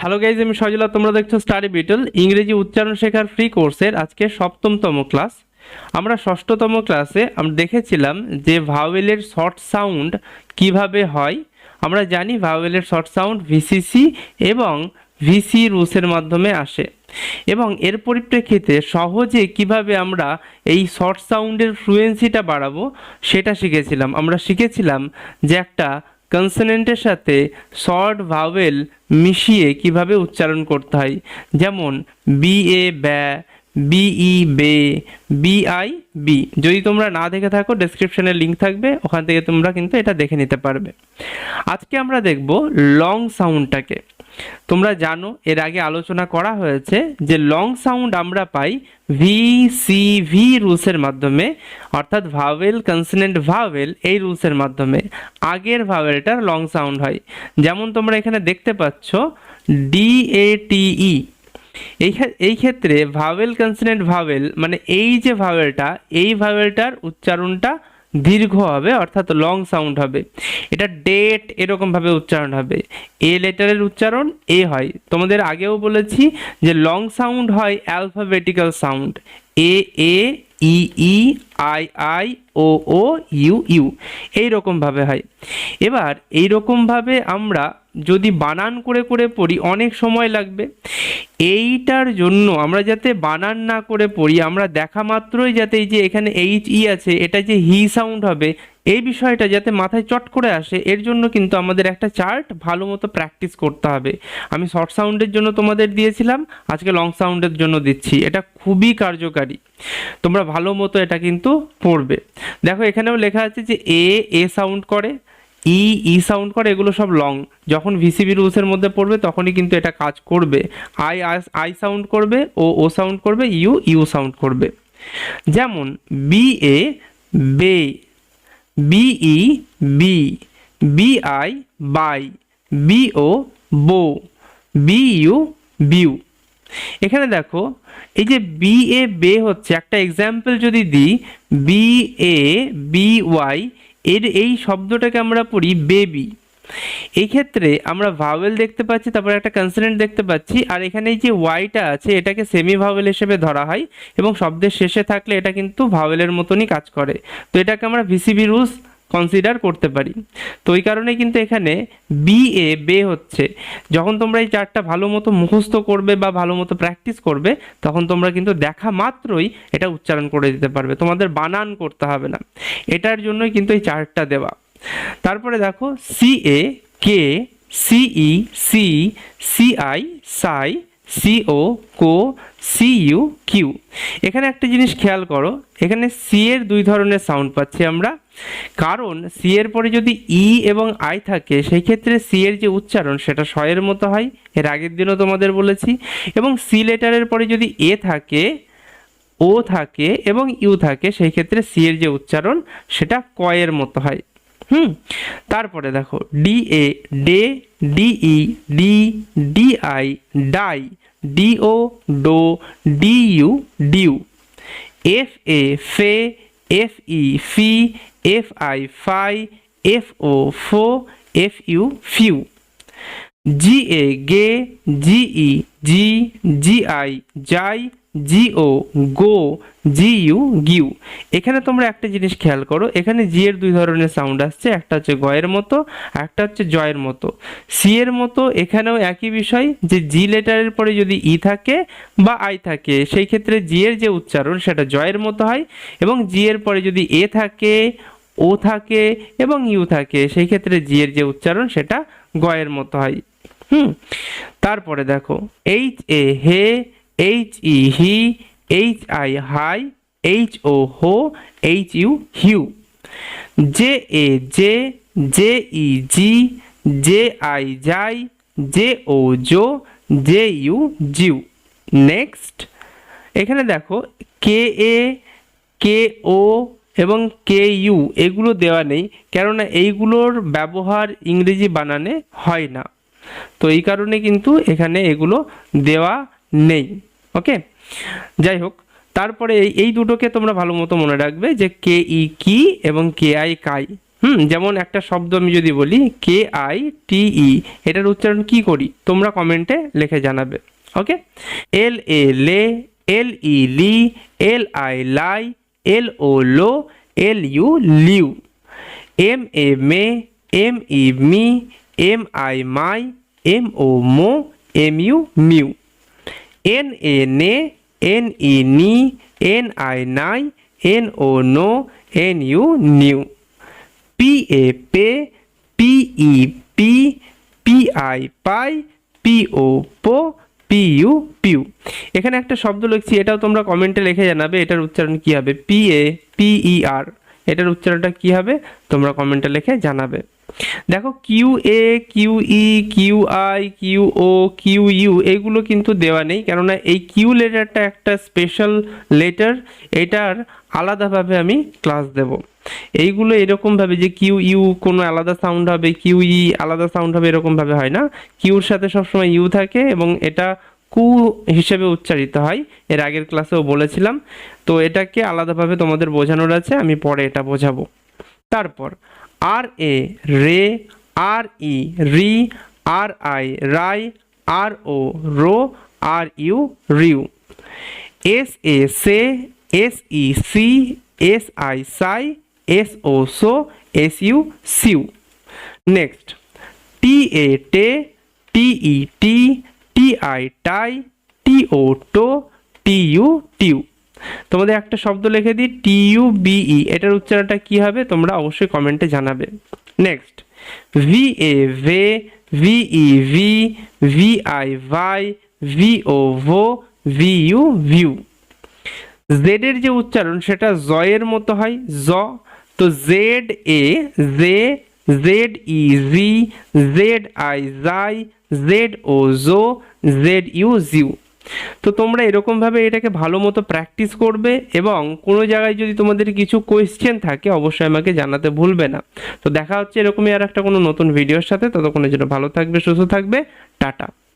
Hello guys আমি সজলা, তোমরা দেখছ স্টাডি বিটল ইংরেজি উচ্চারণ শেখার ফ্রি কোর্সের আজকে সপ্তমতম ক্লাস আমরা ষষ্ঠতম ক্লাসে আমরা দেখেছিলাম যে ভাওয়েলের শর্ট সাউন্ড কীভাবে হয়। আমরা জানি ভাওয়েলের শর্ট সাউন্ড ভিসিসি এবং ভিসি রুসের মাধ্যমে আসে। এবং এর পরিপ্রেক্ষিতে সহজে কীভাবে আমরা এই শর্ট সাউন্ডের ফ্লুয়েন্সিটা বাড়াবো, সেটা শিখেছিলাম। আমরা শিখেছিলাম যে একটা কনসোনেন্টের সাথে শর্ট ভাওয়েল মিশিয়ে কীভাবে উচ্চারণ করতে হয়? যেমন বি এ ব্যা বিই বে বি আই বি যদি তোমরা না দেখে থাকো ডেসক্রিপশনে লিঙ্ক থাকবে, ওখান থেকে তোমরা কিন্তু এটা দেখে নিতে পারবে। আজকে আমরা দেখব লং সাউন্ডটাকে তোমরা জানো, এর আগে আলোচনা করা হয়েছে যে লং সাউন্ড আমরা পাই ভি সি ভি রুলসের মাধ্যমে, অর্থাৎ ভাওয়েল কনসনেন্ট ভাওয়েল এই রুলসের মাধ্যমে। আগের ভাওয়েলটার লং সাউন্ড হয়। যেমন তোমরা এখানে দেখতে পাচ্ছ ডি এ টি ই এই এই ক্ষেত্রে ভাওয়েল কনসনেন্ট ভাওয়েল মানে এই যে ভাওয়েলটা এই ভাওয়েলটার উচ্চারণটা দীর্ঘ হবে, অর্থাৎ লং সাউন্ড হবে। এটা ডেট এরকমভাবে উচ্চারণ হবে। এ লেটারের উচ্চারণ এ হয়। তোমাদের আগেও বলেছি যে লং সাউন্ড হয় alphabetical sound A A E E I I, O O, U U. এইরকমভাবে হয়। এবার এইরকমভাবে আমরা যদি বানান করে করে পড়ি, অনেক সময় লাগবে। এইটার জন্য আমরা যাতে বানান না করে পড়ি, আমরা দেখা মাত্রই যাতে এই যে এখানে এইচ, ই আছে, এটা যে হি সাউন্ড হবে, এই বিষয়টা যাতে মাথায় চট করে আসে, এর জন্য কিন্তু আমাদের একটা চার্ট ভালো মতো প্র্যাকটিস করতে হবে। আমি শর্ট সাউন্ডের জন্য তোমাদের দিয়েছিলাম, আজকে লং সাউন্ডের জন্য দিচ্ছি। এটা খুবই কার্যকারী। তোমরা ভালো মতো এটা কিন্তু পড়বে। দেখো এখানেও লেখা আছে যে এ এ সাউন্ড করে ই ই সাউন্ড করে, এগুলো সব লং যখন ভিসিবি রুলসের মধ্যে পড়বে, তখনই কিন্তু এটা কাজ করবে। আই আই সাউন্ড করবে, ও ও সাউন্ড করবে ইউ ইউ সাউন্ড করবে। যেমন বি এ বে বিই বি বিআই বাই বিও বো বি বিইউ বিউ এখানে দেখো, এই যে বি এ বে হচ্ছে, একটা এক্সাম্পল যদি দিই বি এ বি ওয়াই এর এই শব্দটাকে আমরা পড়ি বেবি এই ক্ষেত্রে আমরা ভাওয়েল দেখতে পাচ্ছি, তারপরে একটা কনসোনেন্ট দেখতে পাচ্ছি, আর এখানে এই যে ওয়াইটা আছে, এটাকে সেমি ভাওয়েল হিসেবে ধরা হয়, এবং শব্দের শেষে থাকলে এটা কিন্তু ভাওয়েলের মতনই কাজ করে। তো এটাকে আমরা ভিসিবি রুলস কনসিডার করতে পারি। তো ওই কারণে কিন্তু এখানে বি এ বে হচ্ছে। যখন তোমরা এই চারটা ভালো মতো মুখস্থ করবে বা ভালো মতো প্র্যাকটিস করবে, তখন তোমরা কিন্তু দেখা মাত্রই এটা উচ্চারণ করে দিতে পারবে। তোমাদের বানান করতে হবে না। এটার জন্যই কিন্তু এই চারটা দেওয়া। তারপরে দেখো C A kay C E see C I sigh C O co C U cue এখানে একটা জিনিস খেয়াল করো, এখানে সি এর দুই ধরনের সাউন্ড পাচ্ছি আমরা। কারণ সি এর পরে যদি ই এবং আই থাকে সেই ক্ষেত্রে সি এর যে উচ্চারণ, সেটা শয়ের মতো হয়, এর আগের দিনও তোমাদের বলেছি। এবং সি লেটারের পরে যদি এ থাকে ও থাকে এবং ইউ থাকে সেই ক্ষেত্রে সি এর যে উচ্চারণ, সেটা কয়ের মতো হয়। হুম, তারপরে দেখো D A day, D E, D, D I, die, D O, ডো, ডিইউ, ডিউ। এফ এ ফে F E fee F I phi F O ফো F U few. G A gay, G E, জি জি আই যাই জি ও গো জি ইউ গিউ এখানে তোমরা একটা জিনিস খেয়াল করো, এখানে জি এর দুই ধরনের সাউন্ড আসছে, একটা হচ্ছে গয়ের মতো একটা হচ্ছে জয়ের মতো। সি এর মতো এখানেও একই বিষয় যে জি লেটারের পরে যদি ই থাকে বা আই থাকে, সেই ক্ষেত্রে জি এর যে উচ্চারণ সেটা জয়ের মতো হয়, এবং জি এর পরে যদি এ থাকে ও থাকে এবং ইউ থাকে, সেই ক্ষেত্রে জি এর যে উচ্চারণ সেটা গয়ের মতো হয়। হুম, তারপরে দেখো H A hey H E he H I high H O হো H U Hugh J A J J E G J I যাই জে ও জো জে ইউ জিউ নেক্সট এখানে দেখো কে এ কে ও এবং কে ইউ এগুলো দেওয়া নেই, কেননা এইগুলোর ব্যবহার ইংরেজি বানানে হয় না। তো এই কারণে কিন্তু এখানে এগুলো দেওয়া নেই ওকে যাই হোক, তারপরে এই দুটোকে তোমরা ভালো মতো মনে রাখবে যে কে ই কি এবং কে আই কাই। হুম, যেমন একটা শব্দ আমি যদি বলি, কে আই টি ই, এটার উচ্চারণ কি করি? তোমরা কমেন্টে লিখে জানাবে ওকে এল এ লে, L E Li, L I lie, L O low, L U Liu. M A May, M E me, M I my, M O Md, M U mu. N A নে N E নি N I নাই N O no N U new P A pay P E P P I pi P O পো P you Piu এখানে একটা শব্দ লিখছি, এটাও তোমরা কমেন্টে লিখে জানাবে, এটার উচ্চারণ কি হবে? পি এ পি ই আর এটার উচ্চারণটা কি হবে? তোমরা কমেন্টে লিখে জানাবে। দেখো Q A Q E Q I Q O Q U এগুলো কিন্তু দেওয়া নেই। কেননা এই কিউ লেটারটা একটা স্পেশাল লেটার এটার আলাদাভাবে আমি ক্লাস দেব। এইগুলো এরকমভাবে যে কিউ ইউ কোনো আলাদা সাউন্ড হবে কিউ ই আলাদা সাউন্ড হবে, এরকমভাবে হয় না। কিউর সাথে সবসময় ইউ থাকে এবং এটা কু হিসেবে উচ্চারিত হয়। এর আগের ক্লাসেও বলেছিলাম। তো এটাকে আলাদাভাবে তোমাদের বোঝানোর আছে, আমি পরে এটা বোঝাবো। তারপর, আর এ, রে, আর ই, রি, R I, Rai, R O, rho, R U, রিউ। S A, say, S E, C, S I, Sai, S O, so, S U, see you. Next, T A, টে, T E, T I tie T O to T U টিউ তোমাদের একটা শব্দ লিখে দিই T U BE এটার উচ্চারণটা কি হবে? তোমরা অবশ্যই কমেন্টে জানাবে। Next V A vay V E vee V I vie V O vo V U view জেডের যে উচ্চারণ, সেটা জয়ের মতো হয়, জ। তো Z A J Z E G Z I জাই জেড ও জো জেড ইউ জিউ তো তোমরা এরকমভাবে এটাকে ভালো মতো প্র্যাকটিস করবে এবং কোনো জায়গায় যদি তোমাদের কিছু কোয়েশ্চেন থাকে, অবশ্যই আমাকে জানাতে ভুলবে না। তো দেখা হচ্ছে এরকমই আর একটা কোনো নতুন ভিডিওর সাথে। ততক্ষণের জন্য ভালো থাকবে, সুস্থ থাকবে। টাটা।